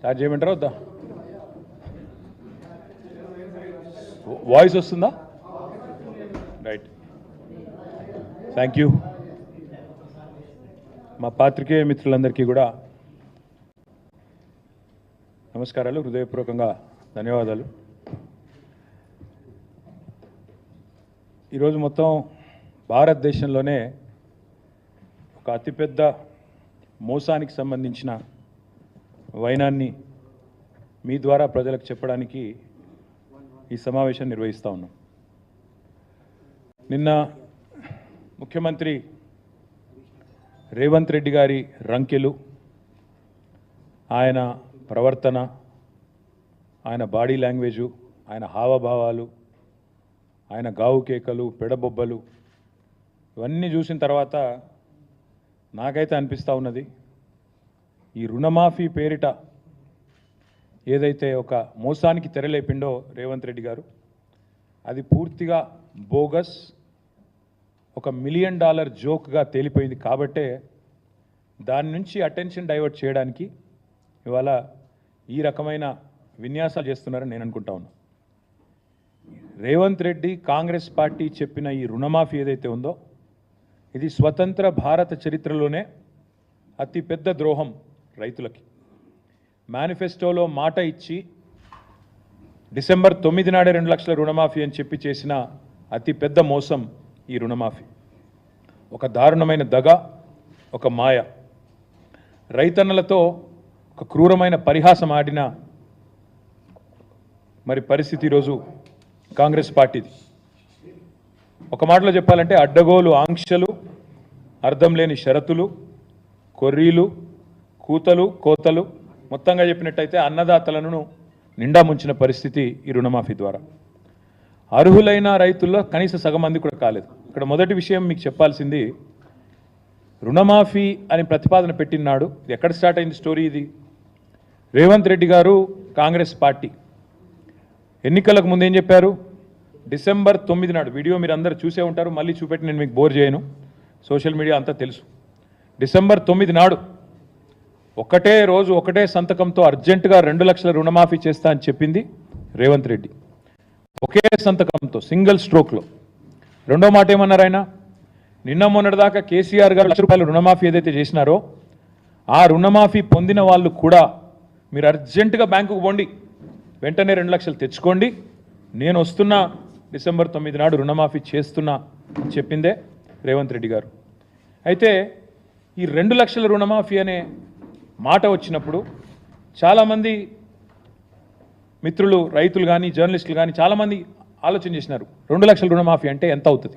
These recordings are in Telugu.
స్టార్ట్ చేయమంటారా వద్దా? వాయిస్ వస్తుందా? రైట్ థ్యాంక్ యూ మా పాత్రికేయ మిత్రులందరికీ కూడా నమస్కారాలు హృదయపూర్వకంగా ధన్యవాదాలు. ఈరోజు మొత్తం భారతదేశంలోనే ఒక అతిపెద్ద మోసానికి సంబంధించిన వైనాన్ని మీ ద్వారా ప్రజలకు చెప్పడానికి ఈ సమావేశం నిర్వహిస్తూ ఉన్నాం. నిన్న ముఖ్యమంత్రి రేవంత్ రెడ్డి గారి రంకెలు ఆయన ప్రవర్తన ఆయన బాడీ లాంగ్వేజు ఆయన హావభావాలు ఆయన గావు కేకలు పెడబొబ్బలు ఇవన్నీ చూసిన తర్వాత నాకైతే అనిపిస్తూ ఉన్నది ఈ రుణమాఫీ పేరిట ఏదైతే ఒక మోసానికి తెరలేపిండో రేవంత్ రెడ్డి గారు అది పూర్తిగా బోగస్ ఒక మిలియన్ డాలర్ జోక్గా తేలిపోయింది కాబట్టే దాని నుంచి అటెన్షన్ డైవర్ట్ చేయడానికి ఇవాళ ఈ రకమైన విన్యాసాలు చేస్తున్నారని నేను అనుకుంటా ఉన్నా. రేవంత్ రెడ్డి కాంగ్రెస్ పార్టీ చెప్పిన ఈ రుణమాఫీ ఏదైతే ఉందో ఇది స్వతంత్ర భారత చరిత్రలోనే అతి పెద్ద ద్రోహం. రైతులకి. మేనిఫెస్టోలో మాట ఇచ్చి డిసెంబర్ తొమ్మిది నాడే రెండు లక్షల రుణమాఫీ అని చెప్పి చేసిన అతి పెద్ద మోసం ఈ రుణమాఫీ. ఒక దారుణమైన దగ ఒక మాయ. రైతన్నలతో ఒక క్రూరమైన పరిహాసం ఆడిన మరి పరిస్థితి ఈరోజు కాంగ్రెస్ పార్టీది. ఒక మాటలో చెప్పాలంటే అడ్డగోలు ఆంక్షలు అర్థం లేని షరతులు కొర్రీలు కూతలు కోతలు మొత్తంగా చెప్పినట్టయితే అన్నదాతలను నిండా ముంచిన పరిస్థితి ఈ రుణమాఫీ ద్వారా. అర్హులైన రైతుల్లో కనీస సగం మంది కూడా కాలేదు. ఇక్కడ మొదటి విషయం మీకు చెప్పాల్సింది రుణమాఫీ అని ప్రతిపాదన పెట్టినాడు ఇది ఎక్కడ స్టార్ట్ అయింది స్టోరీ ఇది? రేవంత్ రెడ్డి గారు కాంగ్రెస్ పార్టీ. ఎన్నికలకు ముందు ఏం చెప్పారు? డిసెంబర్ తొమ్మిది నాడు వీడియో మీరు అందరు చూసే ఉంటారు మళ్ళీ చూపెట్టి నేను మీకు బోర్ చేయను. సోషల్ మీడియా అంతా తెలుసు. డిసెంబర్ తొమ్మిది నాడు ఒకటే రోజు ఒకటే సంతకంతో అర్జెంటుగా రెండు లక్షల రుణమాఫీ చేస్తా అని చెప్పింది రేవంత్ రెడ్డి. ఒకే సంతకంతో సింగిల్ స్ట్రోక్లో. రెండో మాట ఏమన్నారు ఆయన? నిన్న మొన్నటిదాకా కేసీఆర్ గారు లక్ష రూపాయల రుణమాఫీ ఏదైతే చేసినారో ఆ రుణమాఫీ పొందిన వాళ్ళు కూడా మీరు అర్జెంటుగా బ్యాంకుకు పోండి. వెంటనే రెండు లక్షలు తెచ్చుకోండి. నేను వస్తున్నా డిసెంబర్ తొమ్మిది నాడు రుణమాఫీ చేస్తున్నా అని చెప్పిందే రేవంత్ రెడ్డి గారు. అయితే ఈ రెండు లక్షల రుణమాఫీ అనే మాట వచ్చినప్పుడు చాలామంది మిత్రులు రైతులు కానీ జర్నలిస్టులు కానీ చాలామంది ఆలోచన చేసినారు. రెండు లక్షల రుణమాఫీ అంటే ఎంత అవుతుంది?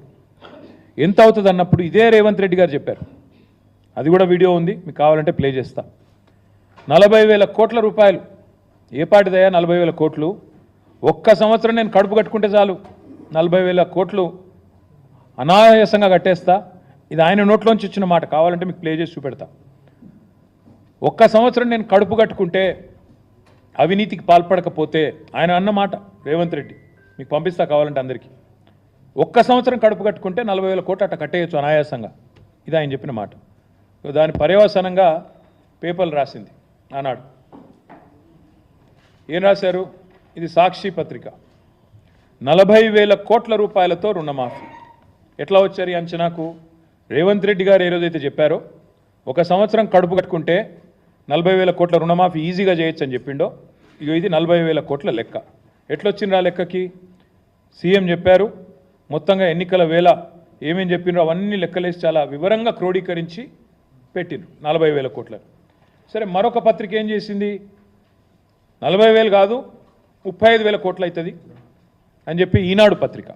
ఎంత అవుతుంది అన్నప్పుడు ఇదే రేవంత్ రెడ్డి గారు చెప్పారు. అది కూడా వీడియో ఉంది మీకు కావాలంటే ప్లే చేస్తా. నలభై వేల కోట్ల రూపాయలు. ఏ పాటిదయ్యా నలభై వేల కోట్లు? ఒక్క సంవత్సరం నేను కడుపు కట్టుకుంటే చాలు. నలభై వేల కోట్లు అనాయాసంగా కట్టేస్తా. ఇది ఆయన నోట్లోంచి వచ్చిన మాట. కావాలంటే మీకు ప్లే చేసి చూపెడతా. ఒక్క సంవత్సరం నేను కడుపు కట్టుకుంటే అవినీతికి పాల్పడకపోతే ఆయన అన్న మాట రేవంత్ రెడ్డి మీకు పంపిస్తా కావాలంటే అందరికీ. ఒక్క సంవత్సరం కడుపు కట్టుకుంటే నలభై వేల కోట్లు అట్ట కట్టేయచ్చు అనాయాసంగా. ఇది ఆయన చెప్పిన మాట. దాని పర్యవసానంగా పేపర్లు రాసింది ఆనాడు. ఏం రాశారు? ఇది సాక్షి పత్రిక. నలభై వేల కోట్ల రూపాయలతో రుణమాఫీ. ఎట్లా వచ్చారు ఈ అంచనాకు? రేవంత్ రెడ్డి గారు ఏ రోజైతే చెప్పారో ఒక సంవత్సరం కడుపు కట్టుకుంటే నలభై వేల కోట్ల రుణమాఫీ ఈజీగా చేయొచ్చు అని చెప్పిండో ఇక ఇది నలభై వేల కోట్ల లెక్క. ఎట్లొచ్చింది ఆ లెక్కకి? సీఎం చెప్పారు మొత్తంగా ఎన్నికల వేళ ఏమేం చెప్పిండ్రో అవన్నీ లెక్కలేసి చాలా వివరంగా క్రోడీకరించి పెట్టిండ్రు నలభై వేల కోట్ల సరే మరొక పత్రిక ఏం చేసింది? నలభై వేలు కాదు ముప్పై ఐదు వేల కోట్లు అవుతుంది అని చెప్పి ఈనాడు పత్రిక.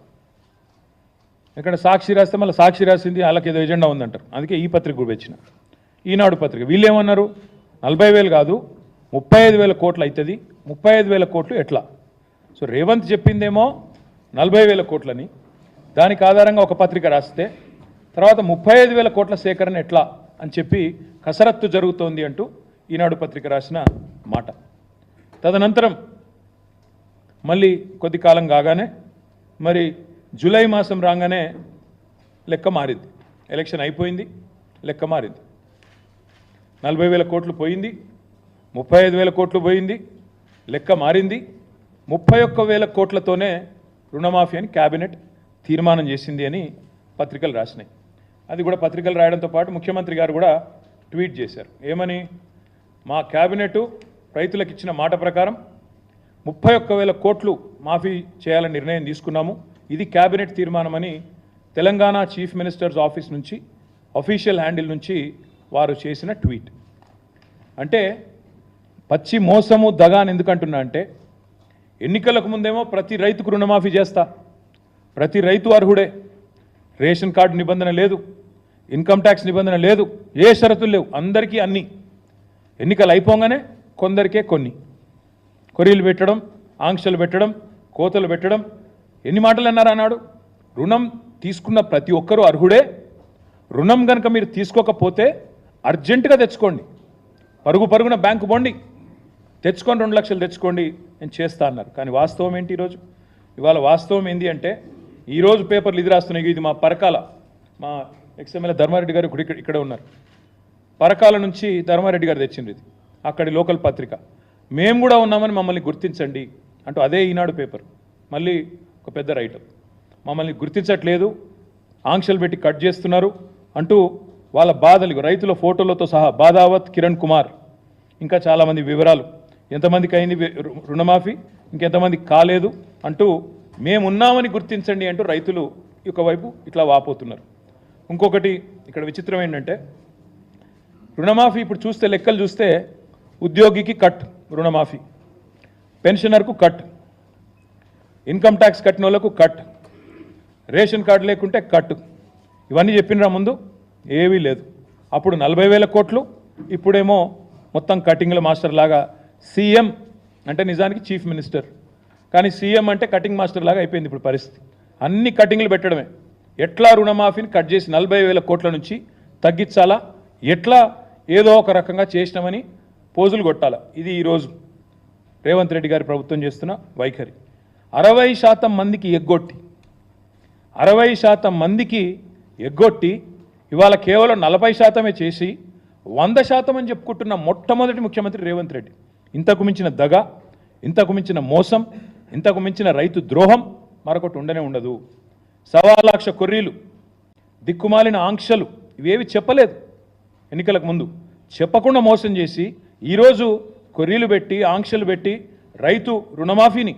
ఇక్కడ సాక్షి రాస్తే మళ్ళీ సాక్షి రాసింది వాళ్ళకి ఏదో ఎజెండా ఉందంటారు. అందుకే ఈ పత్రిక కూడా వచ్చిన ఈనాడు పత్రిక. వీళ్ళు ఏమన్నారు నలభై వేలు కాదు ముప్పై ఐదు వేల కోట్లు అవుతుంది ముప్పై ఐదు వేల కోట్లు ఎట్లా? సో రేవంత్ చెప్పిందేమో నలభై వేల కోట్లని. దానికి ఆధారంగా ఒక పత్రిక రాస్తే తర్వాత ముప్పై ఐదు వేల కోట్ల సేకరణ ఎట్లా అని చెప్పి కసరత్తు జరుగుతోంది అంటూ ఈనాడు పత్రిక రాసిన మాట. తదనంతరం మళ్ళీ కొద్ది కాలం కాగానే మరి జూలై మాసం రాగానే లెక్క మారింది. ఎలక్షన్ అయిపోయింది లెక్క మారింది. నలభై వేల కోట్లు పోయింది ముప్పై ఐదు వేల కోట్లు పోయింది లెక్క మారింది. ముప్పై ఒక్క వేల కోట్లతోనే రుణమాఫీ అని క్యాబినెట్ తీర్మానం చేసింది అని పత్రికలు రాసినాయి. అది కూడా పత్రికలు రాయడంతో పాటు ముఖ్యమంత్రి గారు కూడా ట్వీట్ చేశారు. ఏమని? మా క్యాబినెట్ రైతులకు ఇచ్చిన మాట ప్రకారం ముప్పై ఒక్క వేల కోట్లు మాఫీ చేయాలని నిర్ణయం తీసుకున్నాము. ఇది క్యాబినెట్ తీర్మానమని తెలంగాణ చీఫ్ మినిస్టర్స్ ఆఫీస్ నుంచి అఫీషియల్ హ్యాండిల్ నుంచి వారు చేసిన ట్వీట్. అంటే పచ్చి మోసము దగా అని ఎందుకంటున్నా అంటే ఎన్నికలకు ముందేమో ప్రతి రైతుకు రుణమాఫీ చేస్తా ప్రతి రైతు అర్హుడే రేషన్ కార్డు నిబంధన లేదు ఇన్కమ్ ట్యాక్స్ నిబంధన లేదు ఏ షరతులు లేవు అందరికీ అన్నీ. ఎన్నికలు అయిపోగానే కొందరికే కొన్ని. కొరీలు పెట్టడం ఆంక్షలు పెట్టడం కోతలు పెట్టడం ఎన్ని మాటలు అన్నారు అన్నాడు రుణం తీసుకున్న ప్రతి ఒక్కరూ అర్హుడే రుణం కనుక మీరు తీసుకోకపోతే అర్జెంటుగా తెచ్చుకోండి. పరుగు పరుగున బ్యాంకు పోండి తెచ్చుకొని రెండు లక్షలు తెచ్చుకోండి. నేను చేస్తా అన్నారు. కానీ వాస్తవం ఏంటి ఈరోజు? ఇవాళ వాస్తవం ఏంటి అంటే ఈరోజు పేపర్లు ఇది రాస్తున్నాయి. ఇది మా పరకాల మా ఎక్స్ఎమ్మెల్యే ధర్మారెడ్డి గారు ఇక్కడ ఇక్కడే ఉన్నారు. పరకాల నుంచి ధర్మారెడ్డి గారు తెచ్చింది ఇది. అక్కడి లోకల్ పత్రిక. మేము కూడా ఉన్నామని మమ్మల్ని గుర్తించండి అంటూ అదే ఈనాడు పేపర్. మళ్ళీ ఒక పెద్ద రైటర్ మమ్మల్ని గుర్తించట్లేదు. ఆంక్షలు పెట్టి కట్ చేస్తున్నారు అంటూ వాళ్ళ బాధలు రైతుల ఫోటోలతో సహా బాధావత్ కిరణ్ కుమార్. ఇంకా చాలామంది వివరాలు. ఎంతమందికి అయింది రుణమాఫీ? ఇంకెంతమంది కాలేదు? అంటూ మేమున్నామని గుర్తించండి అంటూ రైతులు ఒకవైపు ఇట్లా వాపోతున్నారు. ఇంకొకటి ఇక్కడ విచిత్రం ఏంటంటే రుణమాఫీ ఇప్పుడు చూస్తే లెక్కలు చూస్తే ఉద్యోగికి కట్ రుణమాఫీ. పెన్షనర్కు కట్. ఇన్కమ్ ట్యాక్స్ కట్టిన వాళ్ళకు కట్. రేషన్ కార్డు లేకుంటే కట్. ఇవన్నీ చెప్పినరా ముందు? ఏవీ లేదు. అప్పుడు నలభై వేల కోట్లు ఇప్పుడేమో మొత్తం కటింగ్ల మాస్టర్ లాగా సీఎం అంటే నిజానికి చీఫ్ మినిస్టర్. కానీ సీఎం అంటే కటింగ్ మాస్టర్ లాగా అయిపోయింది ఇప్పుడు పరిస్థితి. అన్ని కటింగ్లు పెట్టడమే. ఎట్లా రుణమాఫీని కట్ చేసి నలభై వేల కోట్ల నుంచి తగ్గించాలా? ఎట్లా ఏదో ఒక రకంగా చేసినామని పోజులు కొట్టాలా? ఇది ఈరోజు రేవంత్ రెడ్డి గారి ప్రభుత్వం చేస్తున్న వైఖరి. అరవై శాతం మందికి ఎగ్గొట్టి అరవై శాతం మందికి ఎగ్గొట్టి ఇవాళ కేవలం నలభై శాతమే చేసి వంద శాతం అని చెప్పుకుంటున్న మొట్టమొదటి ముఖ్యమంత్రి రేవంత్ రెడ్డి. ఇంతకు మించిన దగ ఇంతకు మించిన మోసం ఇంతకు మించిన రైతు ద్రోహం మరొకటి ఉండనే ఉండదు. సవా లక్ష కొర్రీలు దిక్కుమాలిన ఆంక్షలు ఇవేవి చెప్పలేదు. ఎన్నికలకు ముందు చెప్పకుండా మోసం చేసి ఈరోజు కొర్రీలు పెట్టి ఆంక్షలు పెట్టి రైతు రుణమాఫీని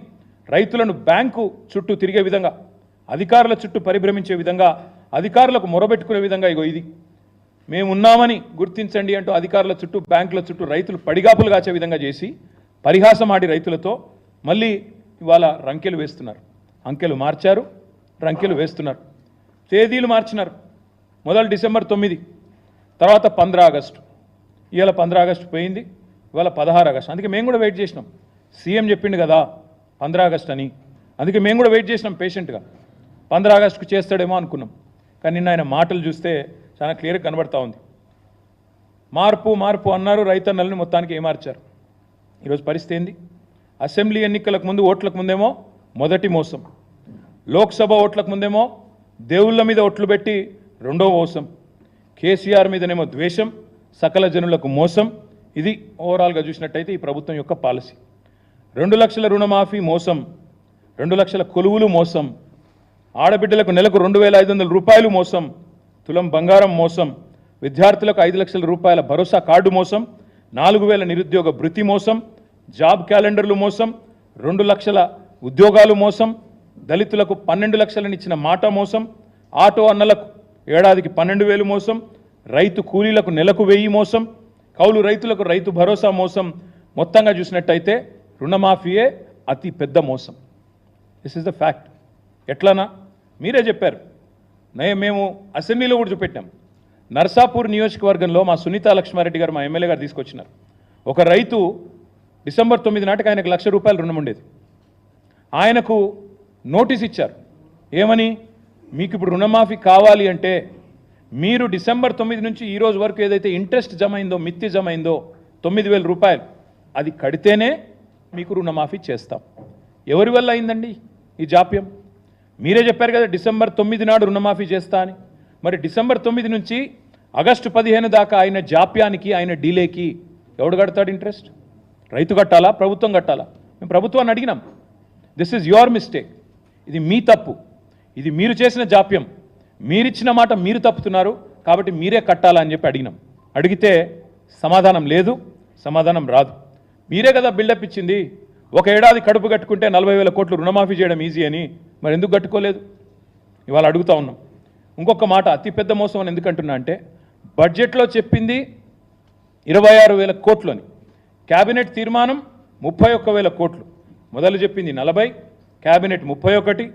రైతులను బ్యాంకు చుట్టూ తిరిగే విధంగా అధికారుల చుట్టూ పరిభ్రమించే విధంగా అధికారులకు మొరబెట్టుకునే విధంగా ఇగో ఇది. మేము ఉన్నామని గుర్తించండి అంటూ అధికారుల చుట్టూ బ్యాంకుల చుట్టూ రైతులు పడిగాపులు కాచే విధంగా చేసి పరిహాసం ఆడి రైతులతో మళ్ళీ ఇవాళ రంకెలు వేస్తున్నారు. అంకెలు మార్చారు రంకెలు వేస్తున్నారు. తేదీలు మార్చినారు. మొదలు డిసెంబర్ తొమ్మిది తర్వాత పంద్రా ఆగస్టు. ఇవాళ పంద్రా ఆగస్టు పోయింది ఇవాళ పదహారు ఆగస్టు. అందుకే మేము కూడా వెయిట్ చేసినాం. సీఎం చెప్పిండు కదా పంద్రా ఆగస్ట్ అని. అందుకే మేము కూడా వెయిట్ చేసినాం పేషెంట్గా. పంద్ర ఆగస్టుకు చేస్తాడేమో అనుకున్నాం. కానీ నిన్న ఆయన మాటలు చూస్తే చాలా క్లియర్గా కనబడతా ఉంది. మార్పు మార్పు అన్నారు రైతన్నలను మొత్తానికి ఏమార్చారు? ఈరోజు పరిస్థితి ఏంది? అసెంబ్లీ ఎన్నికలకు ముందు ఓట్లకు ముందేమో మొదటి మోసం. లోక్సభ ఓట్లకు ముందేమో దేవుళ్ళ మీద ఓట్లు పెట్టి రెండో మోసం. కేసీఆర్ మీదనేమో ద్వేషం సకల జనులకు మోసం. ఇది ఓవరాల్గా చూసినట్టయితే ఈ ప్రభుత్వం యొక్క పాలసీ. రెండు లక్షల రుణమాఫీ మోసం. రెండు లక్షల కొలువులు మోసం. ఆడబిడ్డలకు నెలకు రెండు వేల ఐదు వందల రూపాయలు మోసం తులం బంగారం మోసం విద్యార్థులకు ఐదు లక్షల రూపాయల భరోసా కార్డు మోసం నాలుగు వేల నిరుద్యోగ భృతి మోసం జాబ్ క్యాలెండర్లు మోసం రెండు లక్షల ఉద్యోగాలు మోసం దళితులకు పన్నెండు లక్షలనిచ్చిన మాట మోసం ఆటో అన్నలకు ఏడాదికి పన్నెండు వేలు మోసం రైతు కూలీలకు నెలకు వెయ్యి మోసం కౌలు రైతులకు రైతు భరోసా మోసం. మొత్తంగా చూసినట్టయితే రుణమాఫీయే అతి పెద్ద మోసం. దిస్ ఇస్ ద ఫ్యాక్ట్ ఎట్లానా? మీరే చెప్పారు. నయ మేము అసెంబ్లీలో కూడా చూపెట్టాం. నర్సాపూర్ నియోజకవర్గంలో మా సునీత లక్ష్మారెడ్డి గారు మా ఎమ్మెల్యే గారు తీసుకొచ్చినారు. ఒక రైతు డిసెంబర్ తొమ్మిది నాటికి ఆయనకు లక్ష రూపాయలు రుణం ఉండేది. ఆయనకు నోటీస్ ఇచ్చారు. ఏమని? మీకు ఇప్పుడు రుణమాఫీ కావాలి అంటే మీరు డిసెంబర్ తొమ్మిది నుంచి ఈ రోజు వరకు ఏదైతే ఇంట్రెస్ట్ జమ అయిందో మిత్తి జమ అయిందో తొమ్మిది వేల రూపాయలు అది కడితేనే మీకు రుణమాఫీ చేస్తాం. ఎవరి వల్ల అయిందండి ఈ జాప్యం? మీరే చెప్పారు కదా డిసెంబర్ తొమ్మిది నాడు రుణమాఫీ చేస్తా అని. మరి డిసెంబర్ తొమ్మిది నుంచి ఆగస్టు పదిహేను దాకా ఆయన జాప్యానికి ఆయన డీలేకి ఎవడు కడతాడు ఇంట్రెస్ట్? రైతు కట్టాలా? ప్రభుత్వం కట్టాలా? మేము ప్రభుత్వాన్ని అడిగినాం. దిస్ ఈజ్ యువర్ మిస్టేక్ ఇది మీ తప్పు. ఇది మీరు చేసిన జాప్యం. మీరిచ్చిన మాట మీరు తప్పుతున్నారు. కాబట్టి మీరే కట్టాలా అని చెప్పి అడిగినాం. అడిగితే సమాధానం లేదు సమాధానం రాదు. మీరే కదా బిల్డప్ ఇచ్చింది. ఒక ఏడాది కడుపు కట్టుకుంటే నలభై వేల కోట్లు రుణమాఫీ చేయడం ఈజీ అని. మరి ఎందుకు కట్టుకోలేదు? ఇవాళ అడుగుతా ఉన్నాం. ఇంకొక మాట అతిపెద్ద మోసం అని ఎందుకంటున్నా అంటే బడ్జెట్లో చెప్పింది ఇరవై ఆరు వేల కోట్లు అని క్యాబినెట్ తీర్మానం ముప్పై ఒక్క వేల కోట్లు. మొదలు చెప్పింది నలభై క్యాబినెట్ ముప్పై ఒకటి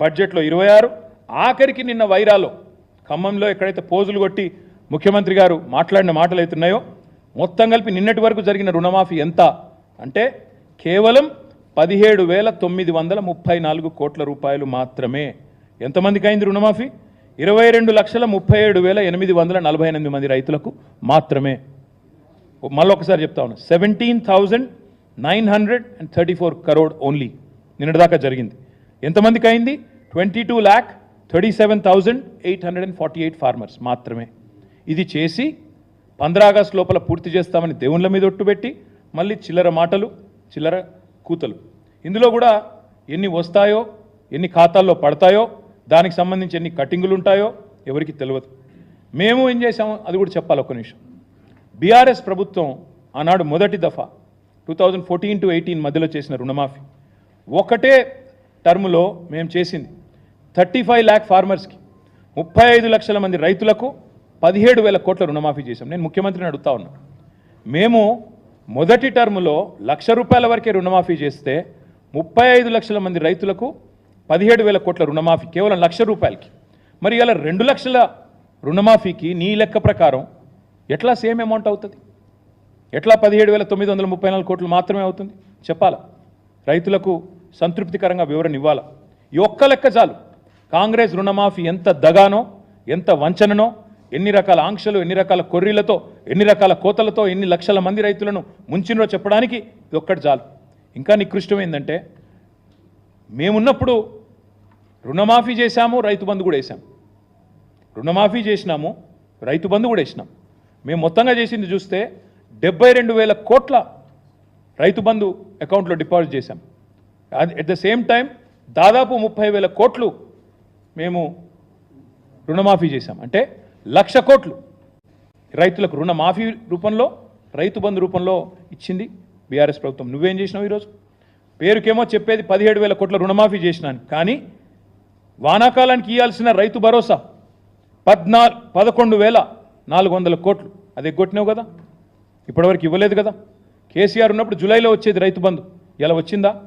బడ్జెట్లో ఇరవై ఆరు. ఆఖరికి నిన్న వైరాలో ఖమ్మంలో ఎక్కడైతే పోజులు కొట్టి ముఖ్యమంత్రి గారు మాట్లాడిన మాటలు అవుతున్నాయో మొత్తం కలిపి నిన్నటి వరకు జరిగిన రుణమాఫీ ఎంత? అంటే కేవలం పదిహేడు వేల తొమ్మిది వందల ముప్పై నాలుగు కోట్ల రూపాయలు మాత్రమే. ఎంతమందికి అయింది రుణమాఫీ? ఇరవై రెండు లక్షల ముప్పై ఏడు వేల ఎనిమిది వందల నలభై ఎనిమిది మంది రైతులకు మాత్రమే. మళ్ళీ ఒకసారి చెప్తా ఉన్నా. Seventeen thousand nine hundred and thirty four crore only. నిన్నటిదాకా జరిగింది. ఎంతమందికి అయింది twenty two lakh thirty seven thousand eight hundred and forty eight farmers మాత్రమే. ఇది చేసి పంద్రాగస్టు లోపల పూర్తి చేస్తామని దేవుళ్ళ మీద ఒట్టుబెట్టి మళ్ళీ చిల్లర మాటలు చిల్లర కూతలు. ఇందులో కూడా ఎన్ని వస్తాయో ఎన్ని ఖాతాల్లో పడతాయో దానికి సంబంధించి ఎన్ని కటింగులు ఉంటాయో ఎవరికి తెలియదు మేము ఏం చేసామో అది కూడా చెప్పాలి ఒక్క నిమిషం. బీఆర్ఎస్ ప్రభుత్వం ఆనాడు మొదటి దఫా two thousand fourteen to eighteen మధ్యలో చేసిన రుణమాఫీ. ఒకటే టర్ములో మేము చేసింది. థర్టీ ఫైవ్ ల్యాక్ ఫార్మర్స్కి ముప్పై ఐదు లక్షల మంది రైతులకు పదిహేడు వేల కోట్ల రుణమాఫీ చేశాం. నేను ముఖ్యమంత్రిని అడుగుతా ఉన్నా. మేము మొదటి టర్ములో లక్ష రూపాయల వరకే రుణమాఫీ చేస్తే ముప్పై ఐదు లక్షల మంది రైతులకు పదిహేడు వేల కోట్ల రుణమాఫీ కేవలం లక్ష రూపాయలకి. మరి ఇలా రెండు లక్షల రుణమాఫీకి నీ లెక్క ప్రకారం ఎట్లా సేమ్ అమౌంట్ అవుతుంది? ఎట్లా పదిహేడు వేల తొమ్మిది వందల ముప్పై నాలుగు కోట్లు మాత్రమే అవుతుంది? చెప్పాలా? రైతులకు సంతృప్తికరంగా వివరణ ఇవ్వాలా? ఈ ఒక్క లెక్క చాలు. కాంగ్రెస్ రుణమాఫీ ఎంత దగానో ఎంత వంచననో ఎన్ని రకాల ఆంక్షలు ఎన్ని రకాల కొర్రీలతో ఎన్ని రకాల కోతలతో ఎన్ని లక్షల మంది రైతులను ముంచినో చెప్పడానికి ఇది ఒక్కటి చాలు. ఇంకా నికృష్టమైందంటే మేమున్నప్పుడు రుణమాఫీ చేశాము రైతు బంధు కూడా వేసాం రుణమాఫీ చేసినాము రైతు బంధు కూడా వేసినాం. మేము మొత్తంగా చేసింది చూస్తే డెబ్బై రెండు వేల కోట్ల రైతు బంధు అకౌంట్లో డిపాజిట్ చేశాం. అట్ ద సేమ్ టైం దాదాపు ముప్పై వేల కోట్లు మేము రుణమాఫీ చేశాం. అంటే లక్ష కోట్లు రైతులకు రుణమాఫీ రూపంలో రైతు బంధు రూపంలో ఇచ్చింది బీఆర్ఎస్ ప్రభుత్వం. నువ్వేం చేసినావు ఈరోజు? పేరుకేమో చెప్పేది పదిహేడు వేల కోట్ల రుణమాఫీ చేసినాను. కానీ వానాకాలానికి ఇవ్వాల్సిన రైతు భరోసా పద్నా పదకొండు వేల నాలుగు వందల కోట్లు. అది ఎగ్గొట్టినావు కదా? ఇప్పటివరకు ఇవ్వలేదు కదా? కేసీఆర్ ఉన్నప్పుడు జూలైలో వచ్చేది రైతు బంధు. ఇలా వచ్చిందా?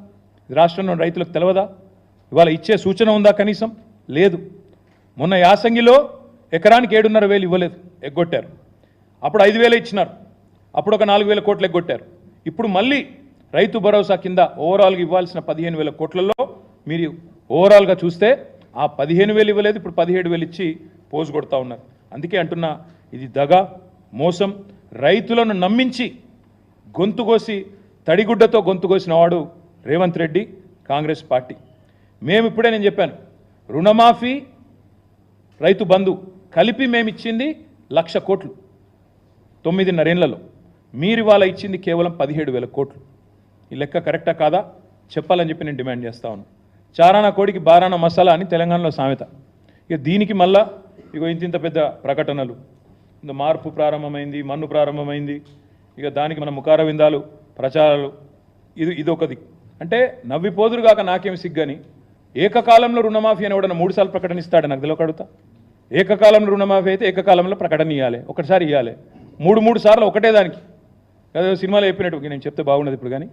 రాష్ట్రంలో రైతులకు తెలవదా? ఇవాళ ఇచ్చే సూచన ఉందా కనీసం? లేదు. మొన్న యాసంగిలో ఎకరానికి ఏడున్నర వేలు ఇవ్వలేదు ఎగ్గొట్టారు. అప్పుడు ఐదు వేలు ఇచ్చినారు. అప్పుడు ఒక నాలుగు వేల కోట్లు ఎగ్గొట్టారు. ఇప్పుడు మళ్ళీ రైతు భరోసా కింద ఓవరాల్గా ఇవ్వాల్సిన పదిహేను వేల కోట్లలో మీరు ఓవరాల్గా చూస్తే ఆ పదిహేను వేలు ఇవ్వలేదు ఇప్పుడు పదిహేడు వేలు ఇచ్చి పోజు కొడతా ఉన్నారు. అందుకే అంటున్నా ఇది దగ మోసం. రైతులను నమ్మించి గొంతుకోసి తడిగుడ్డతో గొంతుకోసిన వాడు రేవంత్ రెడ్డి కాంగ్రెస్ పార్టీ. మేము ఇప్పుడే నేను చెప్పాను రుణమాఫీ రైతు బంధు కలిపి మేము ఇచ్చింది లక్ష కోట్లు. తొమ్మిదిన్నరేళ్ళలో మీరు ఇవాళ ఇచ్చింది కేవలం పదిహేడు వేల కోట్లు. ఈ లెక్క కరెక్టా కాదా? చెప్పాలని చెప్పి నేను డిమాండ్ చేస్తా ఉన్నాను చారానా కోడికి బారానా మసాలా అని తెలంగాణలో సామెత. ఇక దీనికి మళ్ళా ఇగో ఇంత ఇంత పెద్ద ప్రకటనలు. ఇంత మార్పు ప్రారంభమైంది మన్ను ప్రారంభమైంది. ఇక దానికి మన ముఖారవిందాలు ప్రచారాలు. ఇది ఇదొకది. అంటే నవ్విపోదురు కాక నాకేం సిగ్గని? ఏకకాలంలో రుణమాఫీ అని ఎవడన్నా మూడు సార్లు ప్రకటన ఇస్తాడు నాకు తెలియక ఏకకాలంలో రుణమాఫీ అయితే ఏకకాలంలో ప్రకటన ఇవ్వాలి ఒకటిసారి ఇవ్వాలి మూడు మూడు సార్లు ఒకటే దానికి. అదే సినిమాలో చెప్పినట్టు నేను చెప్తే బాగున్నది ఇప్పుడు కానీ.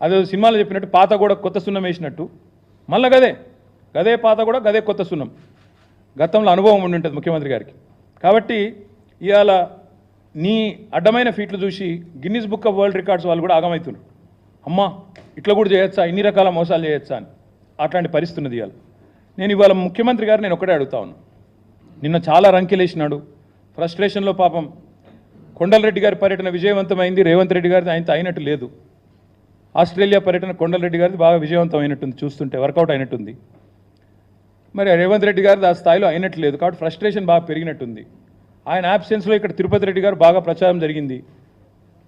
అదే సినిమాలో చెప్పినట్టు పాత కూడా కొత్త సున్నం వేసినట్టు. మళ్ళీ గదే. గదే పాత కూడా గదే కొత్త సున్నం. గతంలో అనుభవం ఉండి ఉంటుంది ముఖ్యమంత్రి గారికి. కాబట్టి ఇవాళ నీ అడ్డమైన ఫీట్లు చూసి Guinness book of world records వాళ్ళు కూడా ఆగమవుతున్నారు అమ్మా ఇట్లా కూడా చేయొచ్చా? ఇన్ని రకాల మోసాలు చేయొచ్చా అని. అట్లాంటి పరిస్థితి ఉన్నది ఇవాళ నేను ఇవాళ ముఖ్యమంత్రి గారు నేను ఒకటే అడుగుతా ఉన్నాను నిన్న చాలా రంకెలేసినాడు. ఫ్రస్ట్రేషన్లో పాపం కొండలరెడ్డి గారి పర్యటన విజయవంతమైంది. రేవంత్ రెడ్డి గారిది ఆయనతో అయినట్టు లేదు. ఆస్ట్రేలియా పర్యటన కొండలరెడ్డి గారిది బాగా విజయవంతం అయినట్టుంది చూస్తుంటే వర్కౌట్ అయినట్టుంది. మరి రేవంత్ రెడ్డి గారిది ఆ స్థాయిలో అయినట్టు లేదు కాబట్టి ఫ్రస్ట్రేషన్ బాగా పెరిగినట్టుంది. ఆయన యాబ్సెన్స్లో ఇక్కడ తిరుపతి రెడ్డి గారు బాగా ప్రచారం జరిగింది.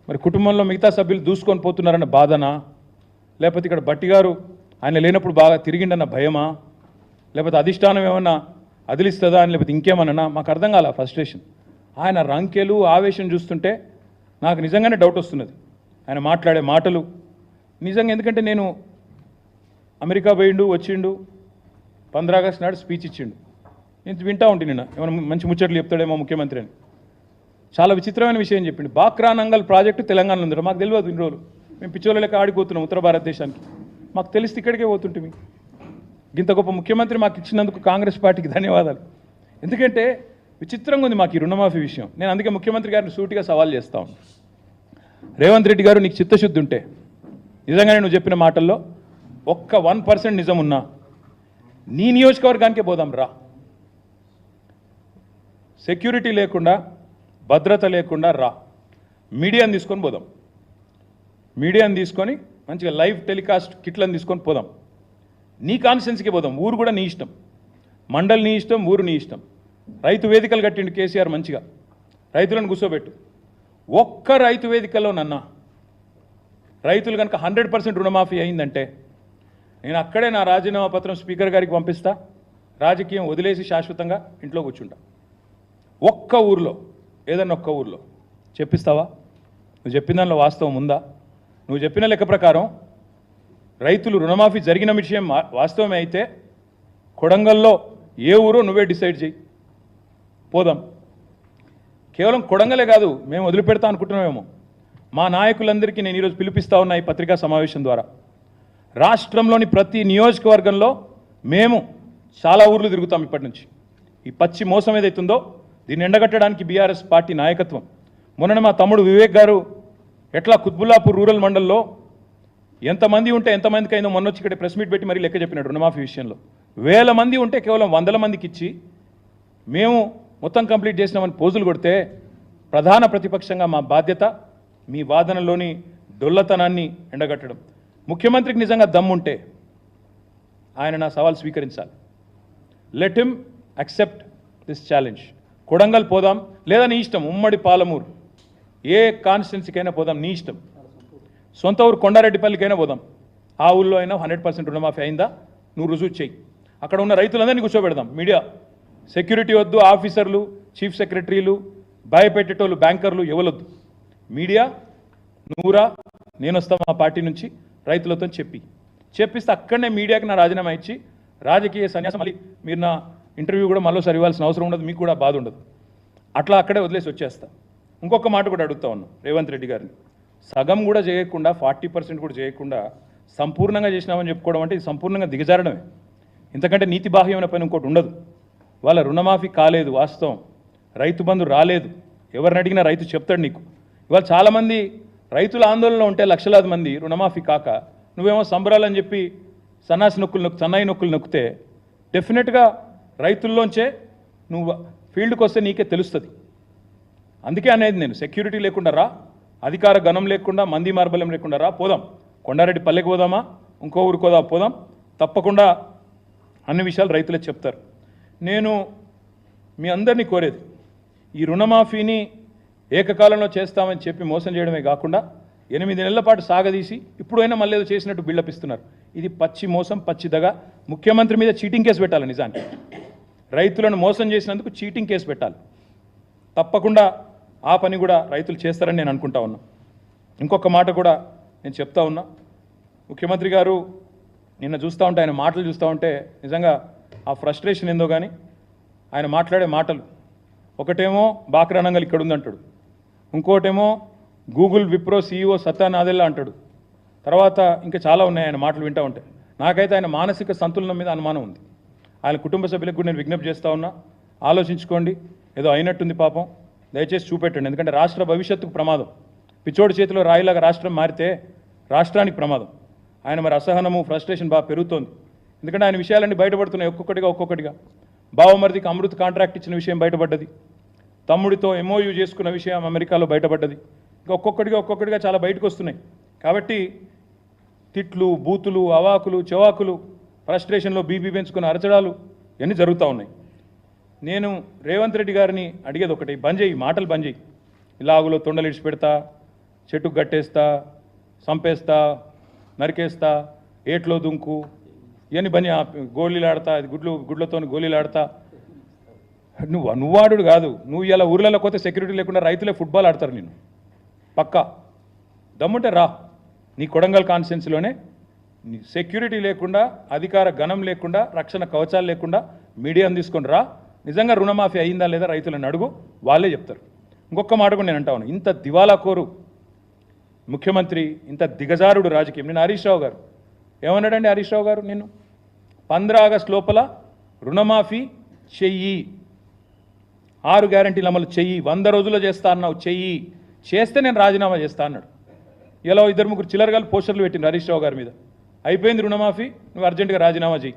మరి కుటుంబంలో మిగతా సభ్యులు దూసుకొని పోతున్నారన్న బాధనా? లేకపోతే ఇక్కడ బట్టి గారు ఆయన లేనప్పుడు బాగా తిరిగిండన్న భయమా? లేకపోతే అధిష్టానం ఏమన్నా అదిలిస్తుందా అని లేకపోతే ఇంకేమన్నా మాకు అర్థం కాల ఫ్రస్ట్రేషన్ ఆయన రంకెలు ఆవేశం చూస్తుంటే నాకు నిజంగానే డౌట్ వస్తున్నది. ఆయన మాట్లాడే మాటలు. నిజంగా ఎందుకంటే నేను అమెరికా పోయిండు వచ్చిండు పంద్రా ఆగస్టు నాడు స్పీచ్ ఇచ్చిండు. నేను వింటా ఉంటే నిన్న. ఏమైనా మంచి ముచ్చట్లు చెప్తాడేమో ముఖ్యమంత్రి అని. చాలా విచిత్రమైన విషయం చెప్పిండు. బాక్రా నంగల్ ప్రాజెక్టు తెలంగాణలో ఉంది మాకు తెలియదు ఇన్ని రోజులు. మేము పిచ్చోళ్ళ లెక్క ఆడిపోతున్నాం ఉత్తర భారతదేశానికి. మాకు తెలిస్తే ఇక్కడికే పోతుంటిమి. ఇంత గొప్ప ముఖ్యమంత్రి మాకు ఇచ్చినందుకు కాంగ్రెస్ పార్టీకి ధన్యవాదాలు. ఎందుకంటే విచిత్రంగా ఉంది మాకు ఈ రుణమాఫీ విషయం. నేను అందుకే ముఖ్యమంత్రి గారిని సూటిగా సవాల్ చేస్తా రేవంత్ రెడ్డి గారు నీకు చిత్తశుద్ధి ఉంటే నిజంగానే నువ్వు చెప్పిన మాటల్లో ఒక్క వన్ పర్సెంట్ నిజం ఉన్నా నీ నియోజకవర్గానికే పోదాం రా. సెక్యూరిటీ లేకుండా భద్రత లేకుండా రా. మీడియాని తీసుకొని పోదాం. మీడియాని తీసుకొని మంచిగా లైవ్ టెలికాస్ట్ కిట్లను తీసుకొని పోదాం. నీ కాన్స్టెన్సీకి పోదాం. ఊరు కూడా నీ ఇష్టం. మండలి నీ ఇష్టం ఊరు నీ ఇష్టం. రైతు వేదికలు కట్టిండు కేసీఆర్ మంచిగా. రైతులను కూర్చోబెట్టు. ఒక్క రైతు వేదికలో నన్న. రైతులు కనుక హండ్రెడ్ పర్సెంట్ రుణమాఫీ అయిందంటే నేను అక్కడే నా రాజీనామా పత్రం స్పీకర్ గారికి పంపిస్తా. రాజకీయం వదిలేసి శాశ్వతంగా ఇంట్లో కూర్చుంటా. ఒక్క ఊర్లో ఏదన్నా ఒక్క ఊర్లో. చెప్పిస్తావా? నువ్వు చెప్పిన దానిలో వాస్తవం ఉందా? నువ్వు చెప్పిన లెక్క ప్రకారం రైతులు రుణమాఫీ జరిగిన విషయం వాస్తవమే అయితే కొడంగల్లో ఏ ఊరో నువ్వే డిసైడ్ చేయి. పోదాం. కేవలం కొడంగలే కాదు మేము వదిలిపెడతా అనుకుంటున్నామేమో. మా నాయకులందరికీ నేను ఈరోజు పిలిపిస్తా ఉన్నా ఈ పత్రికా సమావేశం ద్వారా. రాష్ట్రంలోని ప్రతి నియోజకవర్గంలో మేము చాలా ఊర్లు తిరుగుతాం ఇప్పటి నుంచి. ఈ పచ్చి మోసం ఏదైతుందో దీన్ని ఎండగట్టడానికి బీఆర్ఎస్ పార్టీ నాయకత్వం. మొన్న మా తమ్ముడు వివేక్ గారు ఎట్లా కుత్బుల్లాపూర్ రూరల్ మండల్లో ఎంతమంది ఉంటే ఎంతమందికి అయిందో మొన్న వచ్చి ఇక్కడ ప్రెస్ మీట్ పెట్టి మరీ లెక్క చెప్పినాడు రుణమాఫీ విషయంలో. వేల మంది ఉంటే కేవలం వందల మందికి ఇచ్చి మేము మొత్తం కంప్లీట్ చేసినామని పోజులు కొడితే ప్రధాన ప్రతిపక్షంగా మా బాధ్యత మీ వాదనలోని డొల్లతనాన్ని ఎండగట్టడం. ముఖ్యమంత్రికి నిజంగా దమ్ముంటే ఆయన నా సవాల్ స్వీకరించాలి. Let him accept this challenge Kodangal పోదాం లేదా నీ ఇష్టం ఉమ్మడి పాలమూరు. ఏ కాన్స్టిట్యున్సీకైనా పోదాం నీ ఇష్టం. సొంత ఊరు కొండారెడ్డిపల్లికైనా పోదాం. ఆ ఊళ్ళో అయినా హండ్రెడ్ పర్సెంట్ రుణమాఫీ అయిందా? నువ్వు రుజువు చేయి అక్కడ ఉన్న రైతులందరినీ కూర్చోబెడదాం. మీడియా. సెక్యూరిటీ వద్దు ఆఫీసర్లు చీఫ్ సెక్రటరీలు భయపెట్టేటోళ్ళు బ్యాంకర్లు ఎవరొద్దు మీడియా నూరా నేను వస్తా మా పార్టీ నుంచి రైతులతో చెప్పి. చెప్పిస్తే అక్కడనే మీడియాకి నా రాజీనామా ఇచ్చి రాజకీయ సన్యాసం మళ్ళీ మీరు నా ఇంటర్వ్యూ కూడా మళ్ళీసారి ఇవ్వాల్సిన అవసరం ఉండదు మీకు కూడా బాధ ఉండదు. అట్లా అక్కడే వదిలేసి వచ్చేస్తా. ఇంకొక మాట కూడా అడుగుతా ఉన్నాను రేవంత్ రెడ్డి గారిని. సగం కూడా చేయకుండా ఫార్టీ పర్సెంట్ కూడా చేయకుండా సంపూర్ణంగా చేసినామని చెప్పుకోవడం అంటే ఇది సంపూర్ణంగా దిగజారడమే. ఇంతకంటే నీతి బాహ్యమైన పని ఇంకోటి ఉండదు. వాళ్ళ రుణమాఫీ కాలేదు వాస్తవం. రైతు బంధు రాలేదు. ఎవరిని అడిగినా రైతు చెప్తాడు నీకు. ఇవాళ చాలామంది రైతుల ఆందోళనలో ఉంటే లక్షలాది మంది రుణమాఫీ కాక నువ్వేమో సంబరాలని చెప్పి సన్నాసి నొక్కులు నొక్కు సన్నాయి నొక్కులు నొక్కితే డెఫినెట్గా రైతుల్లోంచే నువ్వు ఫీల్డ్కి వస్తే నీకే తెలుస్తుంది. అందుకే అనేది నేను సెక్యూరిటీ లేకుండా రా. అధికార గణం లేకుండా మంది మార్బల్యం లేకుండా రా పోదాం. కొండారెడ్డి పల్లెకి పోదామా? ఇంకో ఊరికి పోదా పోదాం. తప్పకుండా అన్ని విషయాలు రైతులే చెప్తారు. నేను మీ అందరినీ కోరేది ఈ రుణమాఫీని ఏకకాలంలో చేస్తామని చెప్పి మోసం చేయడమే కాకుండా ఎనిమిది నెలల పాటు సాగదీసి ఇప్పుడైనా మళ్ళీ ఏదో చేసినట్టు బిల్డప్ ఇస్తున్నారు. ఇది పచ్చి మోసం పచ్చిదగ ముఖ్యమంత్రి మీద చీటింగ్ కేసు పెట్టాలి నిజానికి. రైతులను మోసం చేసినందుకు చీటింగ్ కేసు పెట్టాలి. తప్పకుండా ఆ పని కూడా రైతులు చేస్తారని నేను అనుకుంటా ఉన్నా. ఇంకొక మాట కూడా నేను చెప్తా ఉన్నా. ముఖ్యమంత్రి గారు నిన్న చూస్తూ ఉంటే ఆయన మాటలు చూస్తూ ఉంటే నిజంగా ఆ ఫ్రస్ట్రేషన్ ఏందో కానీ ఆయన మాట్లాడే మాటలు. ఒకటేమో బాక్రానంగల్ ఇక్కడ ఉందంటాడు. ఇంకోటేమో గూగుల్ విప్రో సీఈఓ సత్యానాదెల్లా అంటాడు. తర్వాత ఇంకా చాలా ఉన్నాయి ఆయన మాటలు వింటూ ఉంటే. నాకైతే ఆయన మానసిక సంతులనం మీద అనుమానం ఉంది. ఆయన కుటుంబ సభ్యులకు కూడా నేను విజ్ఞప్తి చేస్తూ ఉన్నా. ఆలోచించుకోండి. ఏదో అయినట్టుంది పాపం. దయచేసి చూపెట్టండి. ఎందుకంటే రాష్ట్ర భవిష్యత్తుకు ప్రమాదం. పిచ్చోడి చేతిలో రాయిలాగా రాష్ట్రం మారితే రాష్ట్రానికి ప్రమాదం. ఆయన మరి అసహనము ఫ్రస్ట్రేషన్ బాగా పెరుగుతోంది. ఎందుకంటే ఆయన విషయాలన్నీ బయటపడుతున్నాయి ఒక్కొక్కటిగా ఒక్కొక్కటిగా. బావమరిదికి అమృత్ కాంట్రాక్ట్ ఇచ్చిన విషయం బయటపడ్డది. తమ్ముడితో ఎంఓయూ చేసుకున్న విషయం అమెరికాలో బయటపడ్డది. ఇంకా ఒక్కొక్కటిగా ఒక్కొక్కటిగా చాలా బయటకు వస్తున్నాయి. కాబట్టి తిట్లు బూతులు అవాకులు చెవాకులు ఫ్రస్ట్రేషన్లో బీపీ పెంచుకున్న అరచడాలు ఇవన్నీ జరుగుతూ ఉన్నాయి. నేను రేవంత్ రెడ్డి గారిని అడిగేది ఒకటి బంద్ చేయి మాటలు బంద్ చేయి ఇలాగులో తొండలు ఇడిచి పెడతా చెట్టుకు గట్టేస్తా చంపేస్తా నరికేస్తా ఏట్లో దుంకు ఇవన్నీ పని గోళీలు ఆడతా గుడ్లు గుడ్లతో గోళీలు ఆడతా నువ్వు నువ్వాడు కాదు. నువ్వు ఇలా ఊర్లలో పోతే సెక్యూరిటీ లేకుండా రైతులే ఫుట్బాల్ ఆడతారు నేను పక్కా. దమ్ముంటే రా. నీ కొడంగల్ కాన్స్టిట్యున్సీలోనే నీ సెక్యూరిటీ లేకుండా అధికార గణం లేకుండా రక్షణ కవచాలు లేకుండా మీడియాను తీసుకొని రా. నిజంగా రుణమాఫీ అయిందా లేదా రైతులను అడుగు వాళ్ళే చెప్తారు. ఇంకొక మాట కూడా నేను అంటాను ఇంత దివాలా కోరు. ముఖ్యమంత్రి ఇంత దిగజారుడు రాజకీయం. నేను హరీష్ రావు గారు ఏమన్నాడండి హరీష్ రావు గారు నిన్ను? పంద్రా ఆగస్ట్ లోపల రుణమాఫీ చెయ్యి. ఆరు గ్యారంటీలు అమలు చెయ్యి. వంద రోజుల్లో చేస్తా అన్నావు చెయ్యి. చేస్తే నేను రాజీనామా చేస్తా అన్నాడు. ఇలా ఇద్దరు ముగ్గురు చిల్లరగాలు పోస్టర్లు పెట్టింది హరీష్ రావు గారి మీద. అయిపోయింది రుణమాఫీ నువ్వు అర్జెంటుగా రాజీనామా చెయ్యి.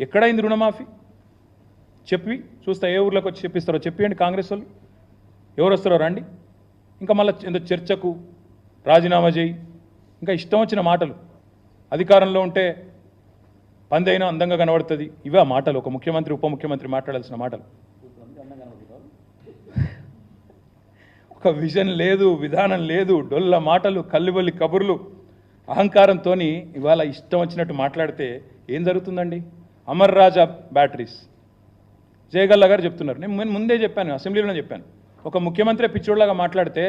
ఎక్కడైంది రుణమాఫీ? చెప్పి చూస్తా ఏ ఊర్లోకి వచ్చి చెప్పిస్తారో చెప్పియండి కాంగ్రెస్ వాళ్ళు. ఎవరు వస్తారో రండి. ఇంకా మళ్ళీ ఏదో చర్చకు రాజీనామా చేయి. ఇంకా ఇష్టం వచ్చిన మాటలు. అధికారంలో ఉంటే పందైనా అందంగా కనబడుతుంది. ఇవే మాటలు. ఒక ముఖ్యమంత్రి ఉప ముఖ్యమంత్రి మాట్లాడాల్సిన మాటలు. ఒక విజన్ లేదు విధానం లేదు. డొల్ల మాటలు కల్లిబల్లి కబుర్లు. అహంకారంతో ఇవాళ ఇష్టం వచ్చినట్టు మాట్లాడితే ఏం జరుగుతుందండి? అమర్ రాజా బ్యాటరీస్. జయగల్లా గారు చెప్తున్నారు. నేను ముందే చెప్పాను అసెంబ్లీలోనే చెప్పాను. ఒక ముఖ్యమంత్రి పిచ్చోడ్లాగా మాట్లాడితే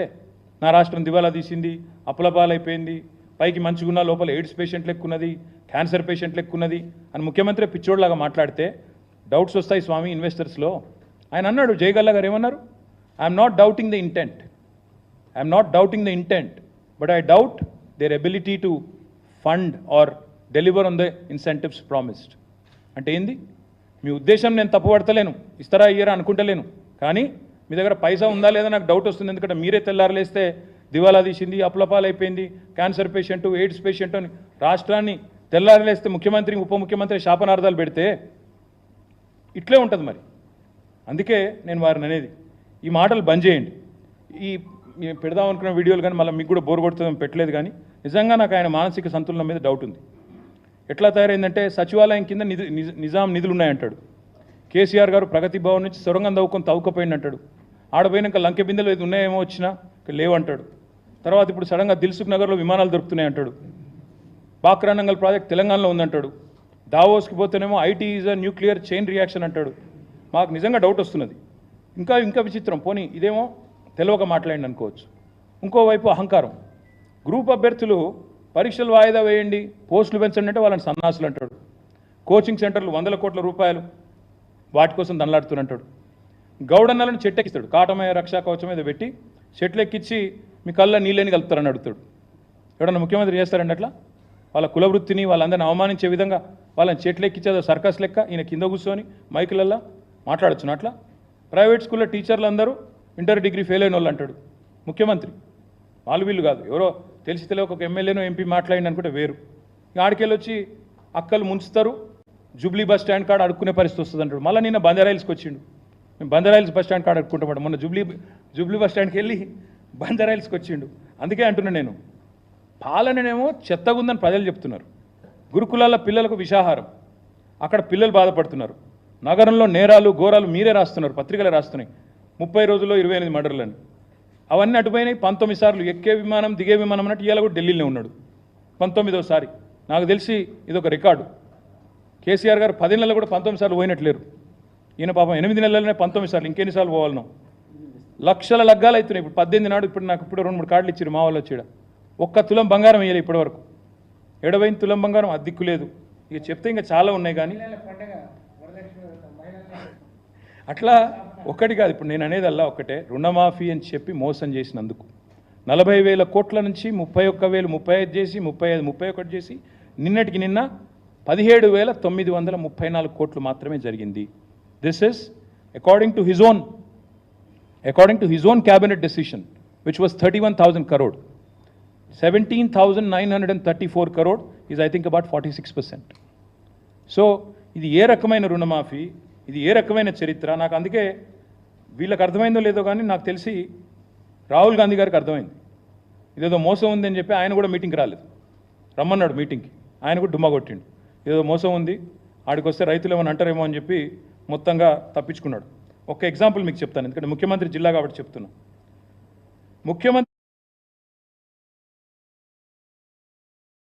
నా రాష్ట్రం దివాలా తీసింది అప్పులపాలైపోయింది పైకి మంచిగున్న లోపల ఎయిడ్స్ పేషెంట్ ఎక్కున్నది క్యాన్సర్ పేషెంట్ ఎక్కున్నది అని ముఖ్యమంత్రి పిచ్చోడ్లాగా మాట్లాడితే డౌట్స్ వస్తాయి స్వామి ఇన్వెస్టర్స్లో. ఆయన అన్నాడు జయగల్లా గారు ఏమన్నారు? I'm not doubting the intent I'm not doubting the intent but I doubt their ability to fund or deliver on the incentives promised అంటే ఏంది? మీ ఉద్దేశం నేను తప్పుపడతలేను ఇస్తారా ఇయ్యరా అనుకుంటలేను. కానీ మీ దగ్గర పైసా ఉందా లేదా నాకు డౌట్ వస్తుంది. ఎందుకంటే మీరే తెల్లారలేస్తే దివాలా తీసింది అప్లపాలైపోయింది క్యాన్సర్ పేషెంట్ ఎయిడ్స్ పేషెంట్ అని రాష్ట్రాన్ని తెల్లారలేస్తే ముఖ్యమంత్రి ఉప ముఖ్యమంత్రి శాపనార్థాలు పెడితే ఇట్లే ఉంటుంది మరి. అందుకే నేను వారిని అనేది ఈ మాటలు బంద్ చేయండి. ఈ ఈ పెడదాం అనుకున్న వీడియోలు కానీ మళ్ళీ మీకు కూడా బోర్ కొడుతుందని పెట్టలేదు కానీ నిజంగా నాకు ఆయన మానసిక సంతులనం మీద డౌట్ ఉంది. ఎట్లా తయారైందంటే సచివాలయం కింద నిధి నిజ- నిజాం నిధులు ఉన్నాయంటాడు కేసీఆర్ గారు ప్రగతి భవన్ నుంచి సొరంగం తవ్వుకొని తవ్వుకపోయింది అంటాడు ఆడపోయినాక లంకె బిందెలు ఏదో ఉన్నాయేమో వచ్చినా లేవంటాడు. తర్వాత ఇప్పుడు సడన్గా దిల్సుఖ్ నగర్లో విమానాలు దొరుకుతున్నాయి అంటాడు బాక్రానంగల్ ప్రాజెక్ట్ తెలంగాణలో ఉందంటాడు. దావోస్కి పోతేనేమో IT is a nuclear chain reaction అంటాడు. మాకు నిజంగా డౌట్ వస్తున్నది. ఇంకా ఇంకా విచిత్రం. పోనీ ఇదేమో తెలియక మాట్లాడండి అనుకోవచ్చు ఇంకోవైపు అహంకారం. గ్రూప్ అభ్యర్థులు పరీక్షలు వాయిదా వేయండి పోస్టులు పెంచండి అంటే వాళ్ళని సన్నాసులు అంటాడు. కోచింగ్ సెంటర్లు వందల కోట్ల రూపాయలు వాటి కోసం దండలాడుతున్నట్టాడు గౌడన్నలను చెట్టెక్కిస్తాడు. కాటమయ రక్షా కవచం మీద పెట్టి చెట్లు ఎక్కించి మీ కళ్ళ నీళ్ళని కలుపుతారని అడుగుతాడు. ఎవడన్నా ముఖ్యమంత్రి చేస్తారండి అట్లా? వాళ్ళ కులవృత్తిని వాళ్ళందరిని అవమానించే విధంగా వాళ్ళని చెట్లు ఎక్కించేదో సర్కస్ లెక్క ఈయన కింద కూర్చొని మైకులల్లా మాట్లాడొచ్చును అట్లా? ప్రైవేట్ స్కూల్లో టీచర్లు అందరూ ఇంటర్ డిగ్రీ ఫెయిల్ అయిన వాళ్ళు అంటాడు ముఖ్యమంత్రి. వాళ్ళు వీళ్ళు కాదు. ఎవరో తెలిసి తెలియక ఒక ఎమ్మెల్యేను ఎంపీ మాట్లాడింది అనుకుంటే వేరు. ఆడికెళ్ళి వచ్చి అక్కలు ముంచుతారు జూబ్లీ బస్ స్టాండ్ కాడ అడుక్కునే పరిస్థితి వస్తుంది అంటాడు. మళ్ళీ నిన్న బందరాయిల్స్కి వచ్చిండు. మేము బందరాయిల్స్ బస్ స్టాండ్ కాడ అడుక్కుంటాం మొన్న జూబ్లీ జూబ్లీ బస్ స్టాండ్కి వెళ్ళి బందరాయిల్స్కి వచ్చిండు. అందుకే అంటున్నా నేను పాలననేమో చెత్తగుందని ప్రజలు చెప్తున్నారు. గురుకులాల పిల్లలకు విషాహారం. అక్కడ పిల్లలు బాధపడుతున్నారు. నగరంలో నేరాలు ఘోరాలు మీరే రాస్తున్నారు పత్రికలు రాస్తున్నాయి. ముప్పై రోజుల్లో ఇరవై ఎనిమిది మర్డర్లని. అవన్నీ అటుపోయినాయి పంతొమ్మిది సార్లు ఎక్కే విమానం దిగే విమానం అన్నట్టు ఇవాళ కూడా ఢిల్లీలో ఉన్నాడు. పంతొమ్మిదోసారి నాకు తెలిసి ఇది ఒక రికార్డు. కేసీఆర్ గారు పది నెలలు కూడా పంతొమ్మిది సార్లు పోయినట్లేరు. ఈయన పాపం ఎనిమిది నెలలనే పంతొమ్మిది సార్లు. ఇంకెన్నిసార్లు పోవాలను. లక్షల లగ్గాలు అవుతున్నాయి ఇప్పుడు పద్దెనిమిది నాడు ఇప్పుడు నాకు ఇప్పుడు రెండు మూడు కార్డులు ఇచ్చారు మా వాళ్ళు వచ్చాడు ఒక్క తులం బంగారం వేయలేదు ఇప్పటి వరకు ఎడవైన తులం బంగారం అద్దెక్కు లేదు. ఇక చెప్తే ఇంకా చాలా ఉన్నాయి కానీ అట్లా ఒక్కటి కాదు ఇప్పుడు నేను అనేది అల్లా ఒక్కటే రుణమాఫీ అని చెప్పి మోసం చేసినందుకు. నలభై వేల కోట్ల నుంచి ముప్పై ఒక్క వేలు ముప్పై ఐదు చేసి ముప్పై ఐదు ముప్పై ఒకటి చేసి నిన్నటికి నిన్న పదిహేడు వేల తొమ్మిది వందల ముప్పై నాలుగు కోట్లు మాత్రమే జరిగింది. This is according to his own according to his own cabinet decision which was thirty one thousand crore seventeen thousand nine hundred and thirty four crore is I think about forty six percent so ఇది ఏ రకమైన రుణమాఫీ? ఇది ఏ రకమైన చరిత్ర? నాకు అందుకే వీళ్ళకి అర్థమైందో లేదో కానీ నాకు తెలిసి రాహుల్ గాంధీ గారికి అర్థమైంది. ఇదేదో మోసం ఉందని చెప్పి ఆయన కూడా మీటింగ్కి రాలేదు. రమ్మన్నాడు మీటింగ్కి. ఆయన కూడా డుమ్మా కొట్టిండు. ఏదో మోసం ఉంది ఆడికి వస్తే రైతులు ఏమైనా అంటారేమో అని చెప్పి మొత్తంగా తప్పించుకున్నాడు. ఒక ఎగ్జాంపుల్ మీకు చెప్తాను ఎందుకంటే ముఖ్యమంత్రి జిల్లా కాబట్టి చెప్తున్నా. ముఖ్యమంత్రి